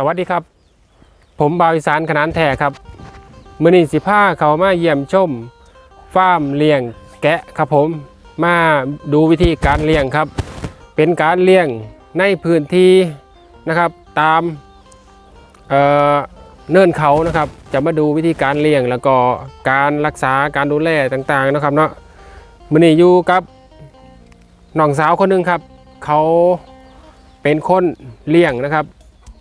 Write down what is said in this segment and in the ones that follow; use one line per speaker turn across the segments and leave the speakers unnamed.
สวัสดีครับ ผมบาวอีสานขนานแท้ครับมือนีสิผ้าเขามาเยี่ยมชมฟาร์มเลี้ยงแกะครับผมมาดูวิธีการเลี้ยงครับ เป็นการเลี้ยงในพื้นที่นะครับตามเเนินเขานะครับ จะมาดูวิธีการเลี้ยงแล้วก็การรักษาการดูแลต่างๆนะครับเนาะมือนีอยู่กับน้องสาวคนหนึงครับ เขาเป็นคนเลี้ยงนะครับ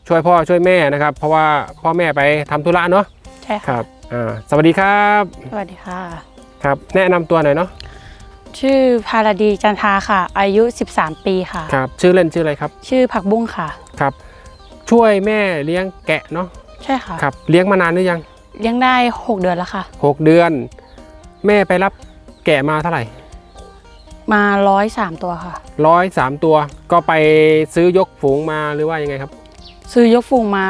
ช่วยพ่อช่วยแม่นะครับ เพราะว่าพ่อแม่ไปทำธุระเนาะ
ใช่
ค
ค่ะ
รับอ่าสวัสดีครับ
สวัสดีค่ะ
ครับ แนะนำตัวหน่อยเนาะ
ชื่อพาราดีจันทาค่ะ อายุ 13 ปีค่ะ
ครับชื่อเล่นชื่ออะไรครับ
ชื่อผักบุ้งค่ะ
ครับ ช่วยแม่เลี้ยงแกะเนาะ
ใช่ค่ะ
ครับเลี้ยงมานานหรือยัง
เลี้ยงได้ 6 เดือนแล้วค่ะ
หกเดือน แม่ไปรับแกะมาเท่าไหร่
มา 103 ตัวค่ะ
ร้อยสามตัวก็ไปซื้อยกฝูงมาหรือว่ายังไงครับ
ซื้อยกฟูงมา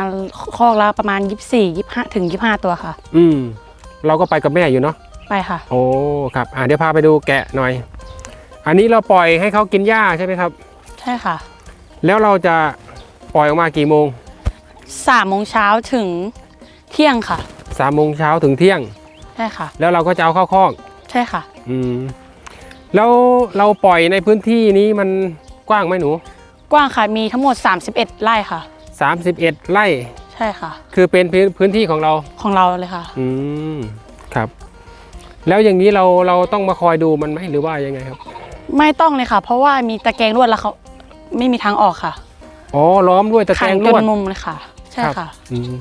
คอกละประมาณ 24 25ถึง25 ตัวค่ะ
อืม เราก็ไปกับแม่อยู่เนาะ
ไปค่ะ
โอ้ครับอ่าเดี๋ยวพาไปดูแกะหน่อย อันนี้เราปล่อยให้เขากินหญ้าใช่ไหมครับ
ใช่ค่ะ
แล้วเราจะปล่อยออกมากี่โมง
3โมงเช้าถึงเที่ยงค่ะ
สามโมงเช้าถึงเที่ยง
ใช่ค่ะ
แล้วเราก็จะเอาเข้าคอก
ใช่ค่ะ
อืมแล้วเราปล่อยในพื้นที่นี้มันกว้างไหมหนู
กว้างค่ะมีทั้งหมด 31 ไร่ค่ะ
31 ไร่
ใช่ค่ะ
คือเป็นพื้นพื้นที่ของเรา
ของเราเลยค่ะ
อืม ครับ แล้วอย่างนี้เราเราต้องมาคอยดูมันไหมหรือว่ายังไงครับ
ไม่ต้องเลยค่ะ เพราะว่ามีตะแกรงลวดแล้วเขาไม่มีทางออกค่ะ
อ๋อล้อมด้วยตะแก
ขั
รงง
จ
ลวด
นมุมเลยค่ะ ใช่
ครับ
ค่ะ
อืม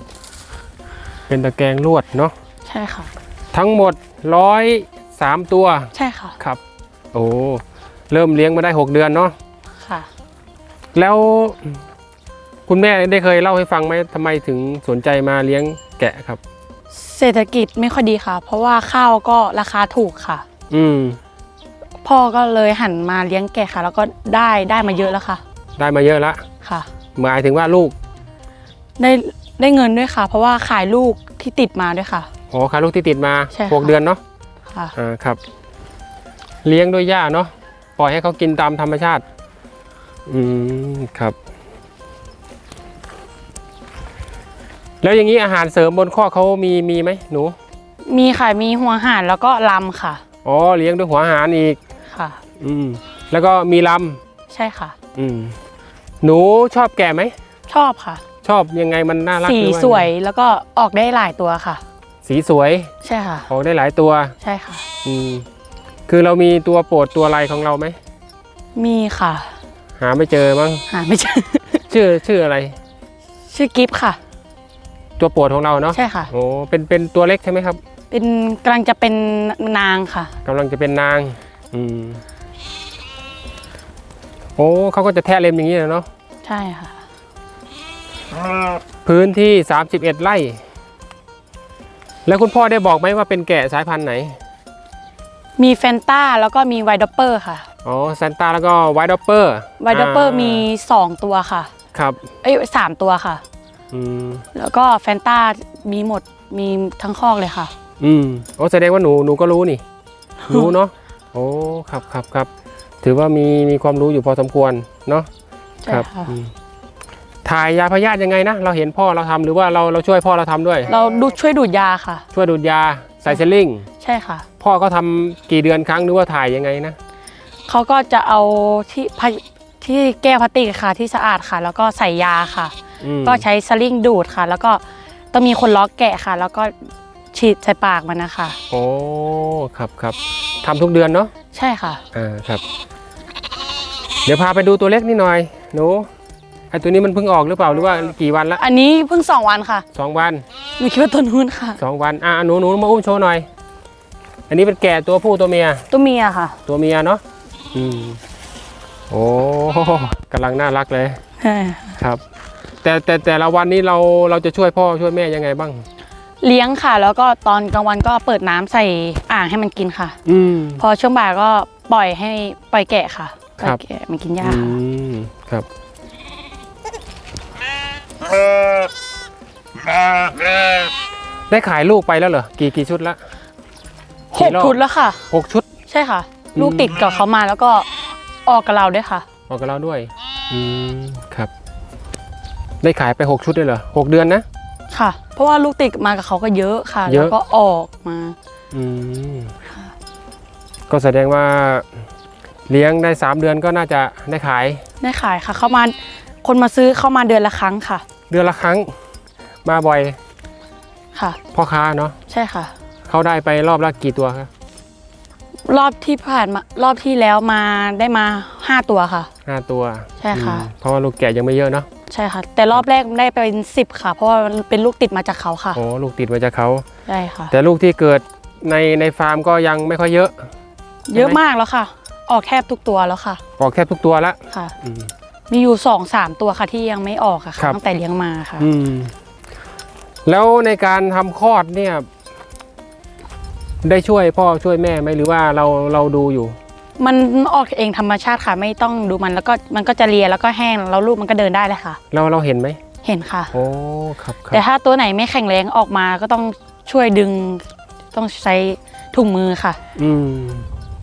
เป็นตะแกรงลวดเนาะ
ใช่ค่ะ
ทั้งหมดร้อยสามตัว
ใช่ค่ะ
ครับ โอ้เริ่มเลี้ยงมาได้ 6 เดือนเนาะ
ค่ะ
แล้ว คุณแม่ได้เคยเล่าให้ฟังไหมทำไมถึงสนใจมาเลี้ยงแกะครับ
เศรษฐกิจไม่ค่อยดีค่ะ เพราะว่าข้าวก็ราคาถูกค่ะ
อืม
พ่อก็เลยหันมาเลี้ยงแกะค่ะ แล้วก็ได้ได้มาเยอะแล้วค่ะ
ได้มาเยอะละ
ค่ะ
หมายถึงว่าลูก
ได้ได้เงินด้วยค่ะ เพราะว่าขายลูกที่ติดมาด้วยค่ะ
อ๋อค่ะลูกที่ติดมา
ใช่ค่ะ
หกเดือนเนาะ
ค่ะ
อ่าครับ เลี้ยงด้วยหญ้าเนาะปล่อยให้เขากินตามธรรมชาติ อืมครับ แล้วอย่างนี้อาหารเสริมบนข้อกเขามีมีไหมหนู
มีค่ะมีหัวห่านแล้วก็ลำค่ะ
อ๋อเลี้ยงด้วยหัวอาหารอีก
ค่ะ
อืมแล้วก็มีล
ใช่ค่ะำ
อืมหนูชอบแกะไหม
ชอบค่ะ
ชอบยังไงมันน่ารัก
สี
หรือว่า
สวยแล้วก็ออกได้หลายตัวค่ะ
สีสวย
ใช่ค่ะ
ออกได้หลายตัว
ใช่ค่ะ
อืมคือเรามีตัวโปรดตัวอะไรของเราไหม
มีค่ะ
หาไม่เจอมั้ง
หาไม่เจอ
ชื่อชื่ออะไร
ชื่อกิฟต์ค่ะ
ตัวโปรดของเราเนาะ
ใช่ค่ะ
โอ้เป็นเป็นตัวเล็กใช่ไหมครับ
เป็นกำลังจะเป็นนางค่ะ
กำลังจะเป็นนางอืมโอ้เขาก็จะแทะเล็มอย่างนี้นะเนาะ
ใช่ค่ะ
พื้นที่ 31 ไร่ แล้วคุณพ่อได้บอกไหมว่าเป็นแกะสายพันธุ์ไหน
มีแฟนต้าแล้วก็มีไวดอปเปอร์ค่ะ
อ๋อซานต้าแล้วก็ไวท์ดอปเปอร์
ไวดอปเปอร์มี 2 ตัวค่ะ
ครับ
เอ้ยสามตัวค่ะ
อืม
แล้วก็แฟนต้ามีหมดมีทั้งคอกเลยค่ะ
อืมโอ้แสดงว่าหนูหนูก็รู้นี่ รู้เนาะโอ้ครับครับครับถือว่ามีมีความรู้อยู่พอสมควรเนาะ
ใช่
ครับ
ค่ะ
อืมถ่ายยาพยาธิยังไงนะเราเห็นพ่อเราทำหรือว่าเราเราช่วยพ่อเราทำด้วย
เราดูช่วยดูดยาค่ะ
ช่วยดูดยาใส่เซลลิง
ใช่ค่ะ
พ่อเขาทำกี่เดือนครั้งหรือว่าถ่ายยังไงนะ
เขาก็จะเอาที่พะที่แก้วพลาสติกค่ะที่สะอาดค่ะ แล้วก็ใส่ยาค่ะ
อืม
ก็ใช้สลิงดูดค่ะ แล้วก็ต้องมีคนล็อกแกะค่ะ แล้วก็ฉีดใส่ปากมันนะคะ
โอ้ครับครับทำทุกเดือนเนาะ
ใช่ค่ะ
อ่าครับ เดี๋ยวพาไปดูตัวเล็กนิดหน่อยหนูไอตัวนี้มันเพิ่งออกหรือเปล่าหรือว่ากี่วันละ
อันนี้เพิ่งสองวันค่ะ
สองวัน
หนูคิดว่าตัวนู้นค่ะ
สองวันอะหนูหนูมาอุ้มโชว์หน่อย อันนี้เป็นแกะตัวผู้ตัวเมีย
ตัวเมียค่ะ
ตัวเมียเนาะอืมโอ้กำลังน่ารักเลยครับ แต่แต่แต่ละวันนี้เราเราจะช่วยพ่อช่วยแม่ยังไงบ้าง
เลี้ยงค่ะ แล้วก็ตอนกลางวันก็เปิดน้ำใส่อ่างให้มันกินค่ะ
อืม
พอช่วงบ่ายก็ปล่อยให้ปล่อยแกะค่ะปล่อ
ครั
ย
บ
แกะมันกินหญ้า
อื
ค่ะ
มครับ ได้ขายลูกไปแล้วเหรอกี่กี่ชุดละ
หกชุดแล้วค่ะ
หกชุด
ใช่ค่ะ
อืม
ลูกติดกับเขามาแล้วก็ออกกับเราด้วยค่ะ
ออกกับเราด้วย อืม ครับ ได้ขายไป 6 ชุดเลยเหรอหกเดือนนะ
ค่ะ เพราะว่าลูกติดมากับเขาก็เยอะค่ะ
เย
แล้ว
อะ
ก็ออกมา
อืมก็แสดงว่าเลี้ยงได้ 3 เดือนก็น่าจะได้ขาย
ได้ขายค่ะ เข้ามาคนมาซื้อเข้ามาเดือนละครั้งค่ะ
เดือนละครั้ง มาบ่อย
ค่ะ
พ่อค้าเนาะ
ใช่ค่ะ
เขาได้ไปรอบละกี่ตัวครับ
รอบที่ผ่านมารอบที่แล้วมาได้มาห้าตัวค่ะ
ห้าตัว
ใช่ค่ะ
อืมเพราะว่าลูกแกะยังไม่เยอะเนาะ
ใช่ค่ะ แต่รอบแรกได้ไปเป็นสิบค่ะ เพราะว่ามันเป็นลูกติดมาจากเขาค่ะ
โอ้ลูกติดมาจากเขา
ใช่ค่ะ
แต่ลูกที่เกิดในในฟาร์มก็ยังไม่ค่อยเยอะ
เยอะมากแล้วค่ะ ออกแทบทุกตัวแล้วค่ะ
ออกแค่ทุกตัวละ
ค่ะ
อืม
มีอยู่สองสามตัวค่ะที่ยังไม่ออกอะ
ครั
ค่ะ
บ
ตั้งแต่เลี้ยงมาค่ะ
อืม แล้วในการทำคลอดเนี่ย ได้ช่วยพ่อช่วยแม่ไหมหรือว่าเราเราดูอยู่
มันออกเองธรรมชาติค่ะ ไม่ต้องดูมันแล้วก็มันก็จะเลียแล้วก็แห้งแล้วลูกมันก็เดินได้เลยค่ะ
เราเราเห็นไหม
เห็นค่ะ
โอ้ครับครั
แต่
บ
ถ้าตัวไหนไม่แข็งแรงออกมาก็ต้องช่วยดึง ต้องใช้ถุงมือค่ะ
อืม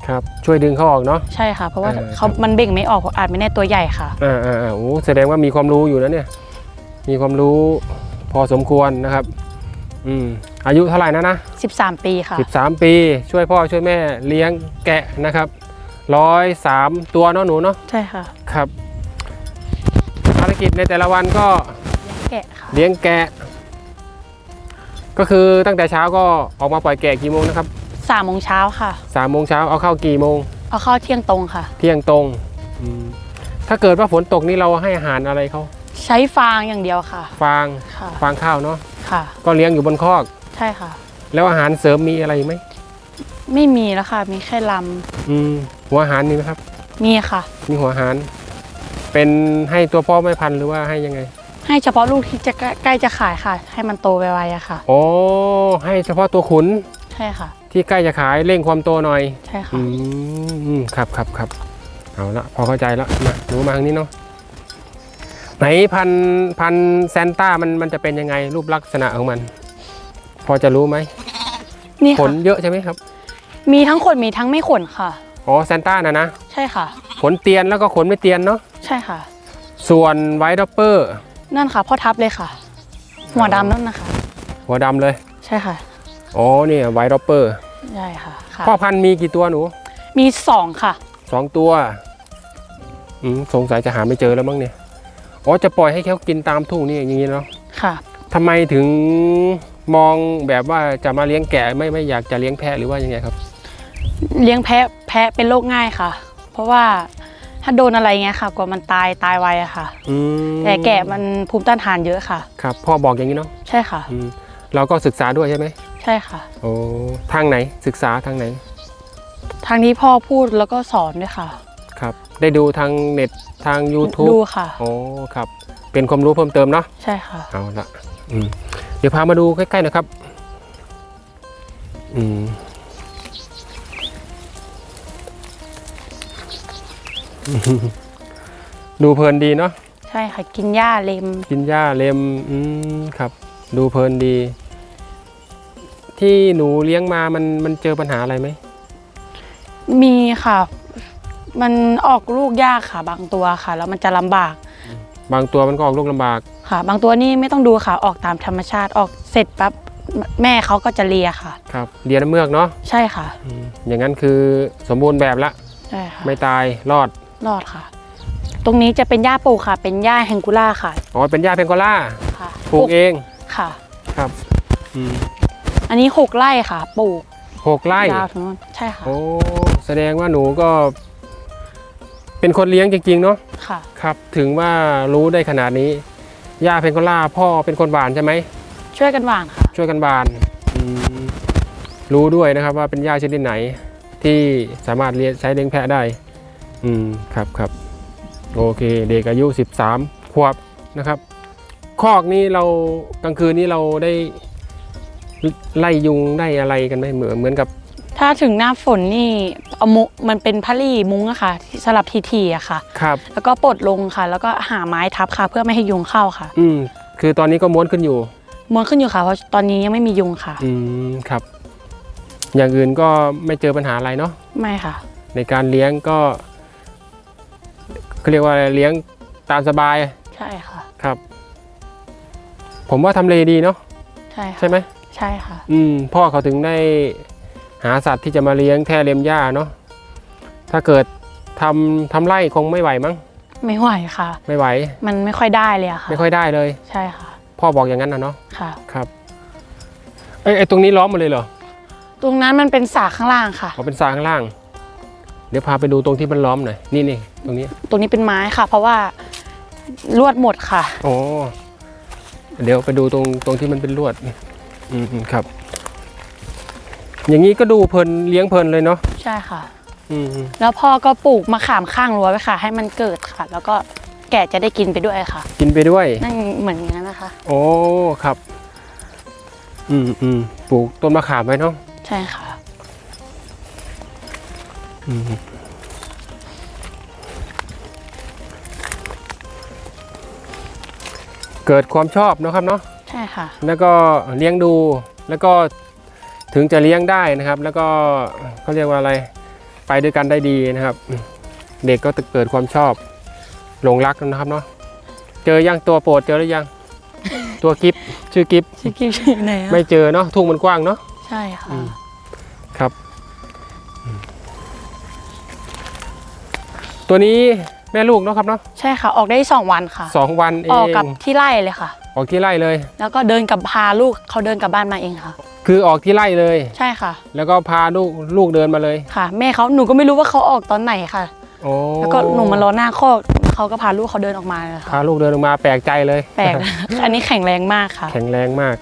ครับช่วยดึงเขาออกเนาะ
ใช่ค่ะ เพราะว่า
เออ
เขามันเบ่งไม่ออกเพราะอาจไม่แน่ตัวใหญ่ค่ะ
อ่าอ่าอ่าโอ้แสดงว่ามีความรู้อยู่นะเนี่ย มีความรู้พอสมควรนะครับ อืมอายุเท่าไหร่นะนะ
13 ปีค่ะ
สิบสามปีช่วยพ่อช่วยแม่เลี้ยงแกะนะครับ ร้อยสามตัวเนาะหนูเนาะ
ใช่ค่ะ
ครับ ภารกิจในแต่ละวันก็
แกะค่ะ
เลี้ยงแกะ ก็คือตั้งแต่เช้าก็ออกมาปล่อยแกะกี่โมงนะครับ
สามโมงเช้าค่ะ
สามโมงเช้าเอาเข้ากี่โมง
เอาเข้าเที่ยงตรงค่ะ
เที่ยงตรงอืมถ้าเกิดว่าฝนตกนี่เราให้อาหารอะไรเขา
ใช้ฟางอย่างเดียวค่ะ
ฟาง
ค่ะ
ฟางข้าวเนาะ
ค่ะ
ก็เลี้ยงอยู่บนคอก
ใช่ค่ะ
แล้วอาหารเสริมมีอะไรไหม
ไม่มีแล้วค่ะ มีแค่ล
อืม หัวอาหารมีไหมครับำ
มีค่ะ
มีหัวอาหาร เป็นให้ตัวพ่อแม่พันธุ์หรือว่าให้ยังไง
ให้เฉพาะลูกที่จะใกล้ใกล้จะขายค่ะ ให้มันโตไวๆอะค่ะ
โอ้ให้เฉพาะตัวขุน
ใช่ค่ะ
ที่ใกล้จะขายเร่งความโตหน่อย
ใช่ค่ะ
อืมอืมครับครับครับ เอาละพอเข้าใจแล้วมาหนูมาทางนี้เนาะ ไหนพันพันแซนต้ามันมันจะเป็นยังไงรูปลักษณะของมัน พอจะรู้ไหม
นี่
ข
ค่ะ
นเยอะใช่ไหมครับ
มีทั้งขนมีทั้งไม่ขนค่ะ
อ๋อแซนต้านะนะ
ใช่ค่ะ
ขนเตียนแล้วก็ขนไม่เตียนเนาะ
ใช่ค่ะ
ส่วนไวท์ด็อปเปอร์
นั่นค่ะ พ่อทับเลยค่ะ หัวดำนั่นนะคะ
หัวดำเลย
ใช่ค่ะ
อ๋อเนี่ยไวท์ด็อปเปอร์
ใช่ค่ะค่ะ
พ่อพันธุ์มีกี่ตัวหนู
มีสองค่ะ
สองตัว อืมสงสัยจะหาไม่เจอแล้วมั้งเนี่ย อ๋อจะปล่อยให้เขากินตามทุ่งนี่อย่างนี้เนาะ
ค่ะ
ทำไมถึงมองแบบว่าจะมาเลี้ยงแกะไม่ไม่อยากจะเลี้ยงแพะหรือว่ายังไงครับ
เลี้ยงแพะแพะเป็นโรคง่ายค่ะ เพราะว่าถ้าโดนอะไรเงี้ยค่ะกลัวมันตายตายไวอะค่ะ
อืม
แต่แกะมันภูมิต้านทานเยอะค่ะ
ครับพ่อบอกอย่างนี้เนาะ
ใช่ค่ะ
อืมเราก็ศึกษาด้วยใช่ไหม
ใช่ค่ะ
โอ้ทางไหนศึกษาทางไหน
ทางนี้พ่อพูดแล้วก็สอนด้วยค่ะ
ครับ ได้ดูทางเน็ตทาง YouTube
ดูค่ะ
โอ้ครับ เป็นความรู้เพิ่มเติมเนาะ
ใช่ค่ะ
เอาละอืมเดี๋ยวพามาดูใกล้ๆนะครับ อืม ดูเพลินดีเนาะ
ใช่ค่ะกินหญ้าเลม
กินหญ้าเล็มอืมครับ ดูเพลินดี ที่หนูเลี้ยงมามันมันเจอปัญหาอะไรไหม
มีค่ะ มันออกลูกยากค่ะ บางตัวค่ะ แล้วมันจะลำบาก
บางตัวมันก็ออกลูกลำบาก
ค่ะ บางตัวนี่ไม่ต้องดูค่ะ ออกตามธรรมชาติออกเสร็จปั๊บแม่เขาก็จะเลียค่ะ
ครับเลียน้ำเมือกเนาะ
ใช่ค่ะ
อืมอย่างนั้นคือสมบูรณ์แบบละ
ใช่ค่ะ
ไม่ตายรอด
รอดค่ะ ตรงนี้จะเป็นหญ้าปลูกค่ะ เป็นหญ้าแฮงกูล่าค่ะ
อ๋อเป็นหญ้าเพนโกล่า
ค่ะ
ปลูกเอง
ค่ะ
ครับอืม
อันนี้หกไร่ค่ะ ปลูก
หกไร่
ยาวถึงนู้นใช่ค่ะ
โอ้แสดงว่าหนูก็ เป็นคนเลี้ยงจริงๆเนาะ
ค่ะ
ครับ ถึงว่ารู้ได้ขนาดนี้หญ้าเพนโกล่าพ่อเป็นคนหวานใช่ไหม
ช่วยกันหว่านค่ะ
ช่วยกันบานอืมรู้ด้วยนะครับว่าเป็นหญ้าชนิดไหนที่สามารถเลี้ยงใช้เลี้ยงแพะได้ อืมครับครับโอเคเด็กอายุ 13ขวบนะครับ คอกนี้เรากลางคืนนี้เราได้ไล่ยุงได้อะไรกันไหมเหมือนเหมือนกับ
ถ้าถึงหน้าฝนนี่เอามุมันเป็นพลี่มุ้งอะค่ะที่สลับทีๆอะค่ะ
ครับ
แล้วก็ปลดลงค่ะ แล้วก็หาไม้ทับค่ะ เพื่อไม่ให้ยุงเข้าค่ะ
อืมคือตอนนี้ก็ม้วนขึ้นอยู่
ม้วนขึ้นอยู่ค่ะเพราะตอนนี้ยังไม่มียุงค่ะ
อืมครับ อย่างอื่นก็ไม่เจอปัญหาอะไรเนาะ
ไม่ค่ะ
ในการเลี้ยงก็ เขาเรียกว่าอะไรเลี้ยงตามสบาย
ใช่ค่ะ
ครับ ผมว่าทำเลดีเนาะ
ใช่ค่ะ
ใช่ไหม
ใช่ค่ะ
อืม พ่อเขาถึงได้หาสัตว์ที่จะมาเลี้ยงแท่เลี้ยงหญ้าเนาะถ้าเกิดทำทำไร่คงไม่ไหวมั้ง
ไม่ไหวค่ะ
ไม่ไหว
มันไม่ค่อยได้เลยอะค่ะ
ไม่ค่อยได้เลย
ใช่ค่ะ
พ่อบอกอย่างนั้นนะเนาะ
ค่ะ
ครับเอ้ยไอ้ตรงนี้ล้อมหมดเลยเหรอ
ตรงนั้นมันเป็นสระข้างล่างค่ะ
เอาเป็นสาข้างล่าง เดี๋ยวพาไปดูตรงที่มันล้อมหน่อยนี่นี่ตรงนี้
ตรงนี้เป็นไม้ค่ะ เพราะว่าลวดหมดค่ะ
โอ้เดี๋ยวไปดูตรงตรงที่มันเป็นลวดอืมอืมครับ อย่างนี้ก็ดูเพลินเลี้ยงเพลินเลยเนาะ
ใช่ค่ะ
อืมอืม
แล้วพ่อก็ปลูกมะขามข้างรั้วไว้ค่ะ ให้มันเกิดค่ะ แล้วก็แกะจะได้กินไปด้วยค่ะ
กินไปด้วย
นั่นเหมือนอย่างนั้นนะคะ
โอ้ครับ อืมอืมปลูกต้นมะขามไว้เนาะ
ใช่ค่ะ
อืม เกิดความชอบเนาะครับเนาะ
ใช่ค่ะ
แล้วก็เลี้ยงดูแล้วก็ถึงจะเลี้ยงได้นะครับ แล้วก็เขาเรียกว่าอะไรไปด้วยกันได้ดีนะครับ เด็กก็จะเกิดความชอบหลงรักนะครับเนาะเจอยังตัวโปรดเจอหรือยัง ตัวกิฟชื่อกิฟ
ชิคกี้พายไหนอะ
ไม่เจอเนาะทุ่งมันกว้างเนาะ
ใช่ค่ะ
ตัวนี้แม่ลูกเนาะครับเนาะ
ใช่ค่ะ ออกได้สองวันค่ะ
สองวันเอ
ออก
ง
กับที่ไร่เลยค่ะ
ออกที่ไร่เลย
แล้วก็เดินกับพาลูกเขาเดินกลับบ้านมาเองค่ะ
คือออกที่ไร่เลย
ใช่ค่ะ
แล้วก็พาลูกลูกเดินมาเลย
ค่ะ แม่เขาหนูก็ไม่รู้ว่าเขาออกตอนไหนค่ะ
โอ้
แล้วก็หนูมารอหน้าคอกเขาก็พาลูกเขาเดินออกมาเลยค่ะ
พาลูกเดินออกมาแปลกใจเลย
แปลก อันนี้แข็งแรงมากค่ะ
แข็งแรงมาก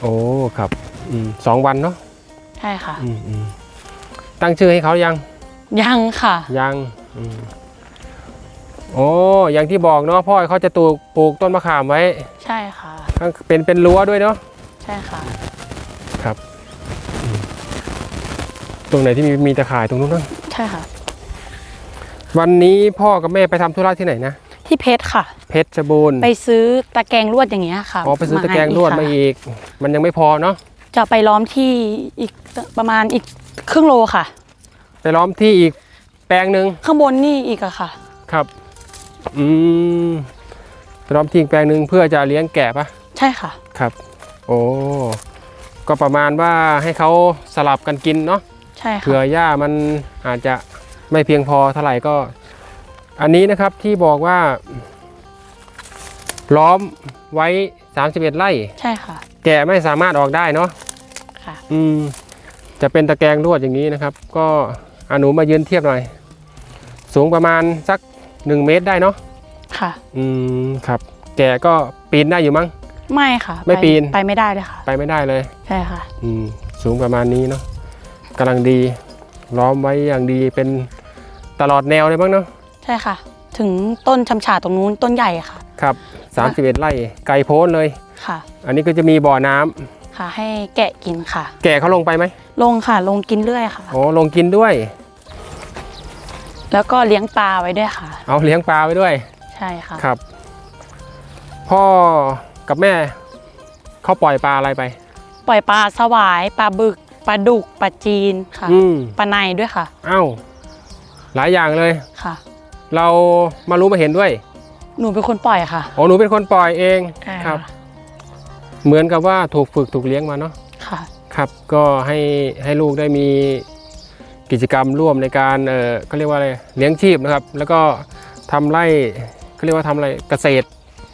โอ้ครับอืมสองวันเนาะ
ใช่ค่ะ
อืมอืมตั้งชื่อให้เขายัง
ยังค่ะ
ยังอืม โอ้อย่างที่บอกเนาะพ่อเขาจะปลูกปลูกต้นมะขามไว้
ใช่ค่ะ
ข้างเป็นเป็นรั้วด้วยเนาะ
ใช่ค่ะ
ครับอืมตรงไหนที่มีมีตะข่ายตรงนู้นเนอะ
ใช่ค่ะ
วันนี้พ่อกับแม่ไปทำธุระที่ไหนนะ
ที่เพชรค่ะ
เพชรบูรณ์
ไปซื้อตะแกรงลวดอย่างเงี้ยค่ะ
อ๋อไปซื้อตะแกรงลวดมา
ค่ะ
อีก มันยังไม่พอเนาะ
จะไปล้อมที่อีกประมาณอีกครึ่งโลค่ะ
ไปล้อมที่อีก แปลงหนึ่ง
ข้างบนนี่อีกอะค่ะ
ครับ อืมไปล้อมที่อีกแปลงหนึ่งเพื่อจะเลี้ยงแกะปะ
ใช่ค่ะ
ครับ โอ้ ก็ประมาณว่าให้เขาสลับกันกินเนาะ
ใช่
เผื่
ค่ะ
อหญ้ามันอาจจะไม่เพียงพอเท่าไหร่ก็ อันนี้นะครับที่บอกว่า ล้อมไว้ 31 ไร่
ใช่ค่ะ
แกะไม่สามารถออกได้เนาะ
ค่ะ
อืม จะเป็นตะแกรงลวดอย่างนี้นะครับ ก็อาหนูมายืนเทียบหน่อย สูงประมาณสัก 1 เมตรได้เนาะ
ค่ะ
อืมครับ แกะก็ปีนได้อยู่มั้ง
ไม่ค่ะ
ไม่ปีน
ไปไม่ได้เลยค่ะ
ไปไม่ได้เลย
ใช่ค่ะ
อืมสูงประมาณนี้เนาะกำลังดี ล้อมไว้อย่างดีเป็นตลอดแนวเลยบ้างเนาะ
ใช่ค่ะ ถึงต้นชำฉาตรงนู้นต้นใหญ่ค่ะ
ครับ 31 ไร่ไกลโพ้นเลย
ค่ะ
อันนี้ก็จะมีบ่อน้ำ
ค่ะ ให้แกะกินค่ะ
แกะเขาลงไปไหม
ลงค่ะ ลงกินเรื่อยค่ะ
โอ้ลงกินด้วย
แล้วก็เลี้ยงปลาไว้ด้วยค่ะ
เอาเลี้ยงปลาไว้ด้วย
ใช่ค่ะ
ครับ พ่อกับแม่เขาปล่อยปลาอะไรไป
ปล่อยปลาสวายปลาบึกปลาดุกปลาจีนค่ะ
อืม
ปลาในด้วยค่ะ
เอ้า หลายอย่างเลย
ค่ะ
เรามารู้มาเห็นด้วย
หนูเป็นคนปล่อยค่ะ
โอ้หนูเป็นคนปล่อยเอง
ใช่
ครับ เหมือนกับว่าถูกฝึกถูกเลี้ยงมาเนาะ
ค่ะ
ครับก็ให้ให้ลูกได้มี กิจกรรมร่วมในการเออเขาเรียกว่าอะไรเลี้ยงชีพนะครับ แล้วก็ทำไร่เขาเรียกว่าทำอะไรเกษตร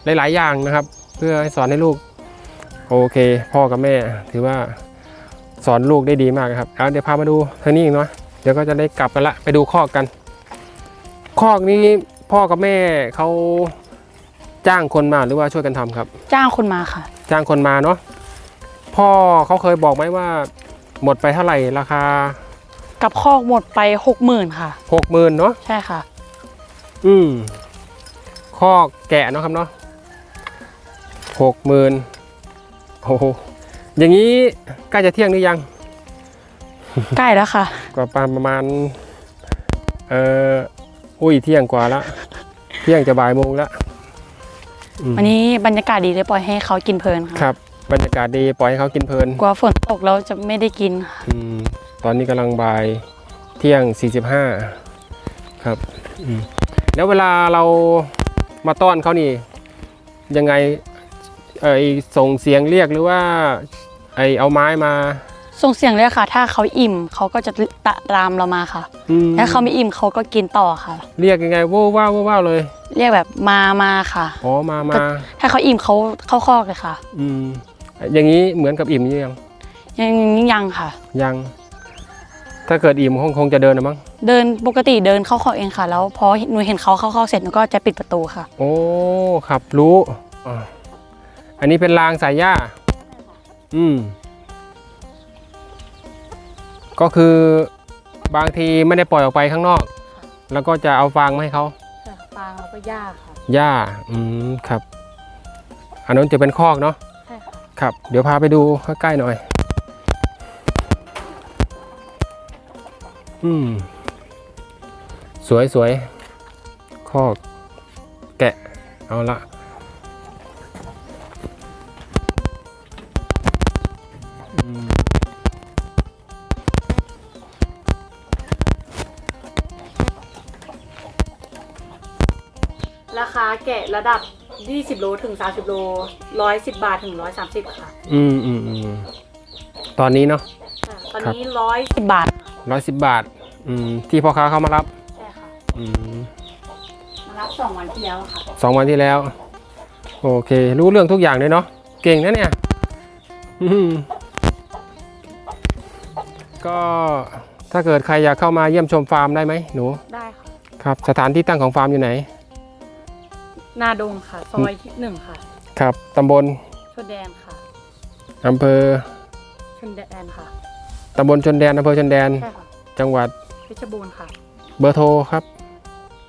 หลาย ๆ อย่างนะครับ เพื่อให้สอนให้ลูกโอเค พ่อกับแม่ ถือว่าสอนลูกได้ดีมากครับเอาเดี๋ยวพามาดูทางนี้อีกเนาะเดี๋ยวก็จะได้กลับกันละไปดูคอกกัน คอกนี้พ่อกับแม่เขาจ้างคนมาหรือว่าช่วยกันทำครับ
จ้างคนมาค่ะ
จ้างคนมาเนาะพ่อเขาเคยบอกไหมว่า หมดไปเท่าไหร่ราคา
กับคอกหมดไปหกหมื่นค่ะ
หกหมื่นเนาะ
ใช่ค่ะ
อืมข้อแกะเนาะครับเนาะหกหมื่นโอ้โหอย่างนี้ใกล้จะเที่ยงหรือยัง
ใกล้แล้วค่ะ
ก็ประมาณเอ่ออุ้ยเที่ยงกว่าละเที่ยงจะบ่ายโมงละอืม
วันนี้บรรยากาศดีเลยปล่อยให้เขากินเพลินค่ะ
ครับ บรรยากาศดีปล่อยให้เขากินเพลิน
กลัวฝนตกแล้วจะไม่ได้กินค่ะ
อืม ตอนนี้กำลังบ่ายเที่ยง 45 ครับอืมแล้วเวลาเรามาต้อนเขานี่ ยังไงเออส่งเสียงเรียกหรือว่าไอเอาไม้มา
ส่งเสียงเลยค่ะ ถ้าเขาอิ่มเขาก็จะตะรามเรามาค่ะ
อืม
ถ้าเขาไม่อิ่มเขาก็กินต่อค่ะ
เรียกยังไงว้าวว้าวว้าวเลย
เรียกแบบมามาค่ะ
อ๋อมามา
ถ้าเขาอิ่มเขาเข้าคอกเลยค่ะ
อืมอย่างนี้เหมือนกับอิ่มหรือยัง
ยังยังค่ะ
ยัง ถ้าเกิดอิ่มคงคงจะเดินนะมั้ง
เดินปกติเดินเข้าคอกเองค่ะ แล้วพอหนูเห็นเขาเข้าคอกเสร็จหนูก็จะปิดประตูค่ะ
โอ้ ครับรู้อ่าอันนี้เป็นรางสายหญ้า อืม ก็คือบางทีไม่ได้ปล่อยออกไปข้างนอก แล้วก็จะเอาฟางมาให้เขา
ฟางแล้วก็หญ้าค่ะ
หญ้า อืม ครับ อันนั้นจะเป็นคอกเนาะ
ใช่ค่ะ
ครับ เดี๋ยวพาไปดูใกล้ๆหน่อย อืม สวยสวยคอกแกะ เอาละอืม
ราคาแกะระดับ 20 โลถึง 30 โล 110 บาทถึง 130 ค่ะ
อืมอืมอืมตอนนี้เนาะ
ตอนนี้ 110 บาท
ร้อยสิบบาท อืมที่พ่อค้าเข้ามารับ
ใช่ค่ะ
อืม
มารับ2วันที่แล้วค่ะ
สองวันที่แล้ว โอเค รู้เรื่องทุกอย่างเลยเนาะเก่งนะเนี่ยอืมก็ถ้าเกิดใครอยากเข้ามาเยี่ยมชมฟาร์มได้ไหมหนู
ได้ค่ะ
ครับ สถานที่ตั้งของฟาร์มอยู่ไหน
นาดงค่ะซอยหนึ่งค่ะ
ครับตำบล
ชนแดนค่ะ
อำเภอ
ชนแดนค่ะ
ตำบลชนแดนอำเภอชนแดน
ใช่ค่ะ
จังหวัด
เพชรบูรณ์ค่ะ
เบอร์โทรครับ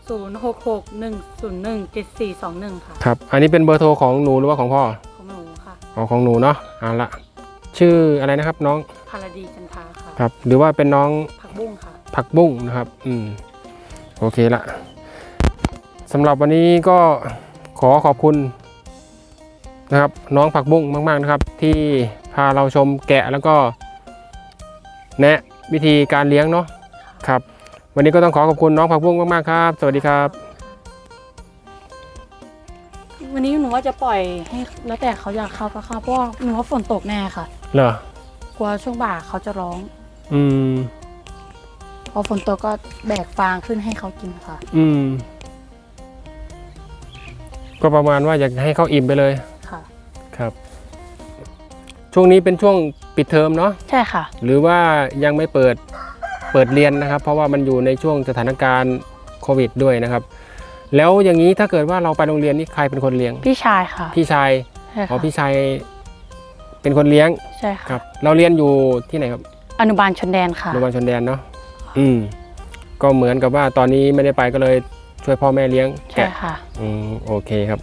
0661017421 ค่ะ
ครับ อันนี้เป็นเบอร์โทรของหนูหรือว่าของพ่อ
ของหนูค่ะ
อ๋อของหนูเนาะเอาละชื่ออะไรนะครับน้อง
พาราดีจันทราค่ะ
ครับ หรือว่าเป็นน้อง
ผักบุ้งค่ะ
ผักบุ้งนะครับ อืมโอเคละสำหรับวันนี้ก็ขอขอบคุณนะครับ น้องผักบุ้งมาก ๆนะครับ ที่พาเราชมแกะแล้วก็แนะวิธีการเลี้ยงเนาะ ครับ วันนี้ก็ต้องขอขอบคุณน้องผักบุ้งมากๆครับ สวัสดีครับ
วันนี้หนูว่าจะปล่อยให้แล้วแต่เขาอยากเข้าก็เข้าเพราะว่าหนูว่าฝนตกแน่ค่ะ
เหรอ
กลัวช่วงบ่ายเขาจะร้อง
อืม
พอฝนตกก็แบกฟางขึ้นให้เขากินค่ะ
อืม ก็ประมาณว่าอยากให้เขาอิ่มไปเลย
ค่ะ
ครับ ช่วงนี้เป็นช่วงปิดเทอมเนาะ
ใช่ค่ะ
หรือว่ายังไม่เปิด เปิดเรียนนะครับ เพราะว่ามันอยู่ในช่วงสถานการณ์โควิดด้วยนะครับ แล้วอย่างนี้ถ้าเกิดว่าเราไปโรงเรียนนี่ใครเป็นคนเลี้ยง
พี่ชายค่ะ
พี่ชาย
ใช่
อ๋อ
ค่ะ
พี่ชายเป็นคนเลี้ยง
ใช่ค่ะ
ครับ เราเรียนอยู่ที่ไหนครับ
อนุบาลชนแดนค่ะ
โรงพยาบาลชนแดนเนาะอืมก็เหมือนกับว่าตอนนี้ไม่ได้ไปก็เลยช่วยพ่อแม่เลี้ยง
ใช่
แกะ
ค่ะ
อืมโอเคครับ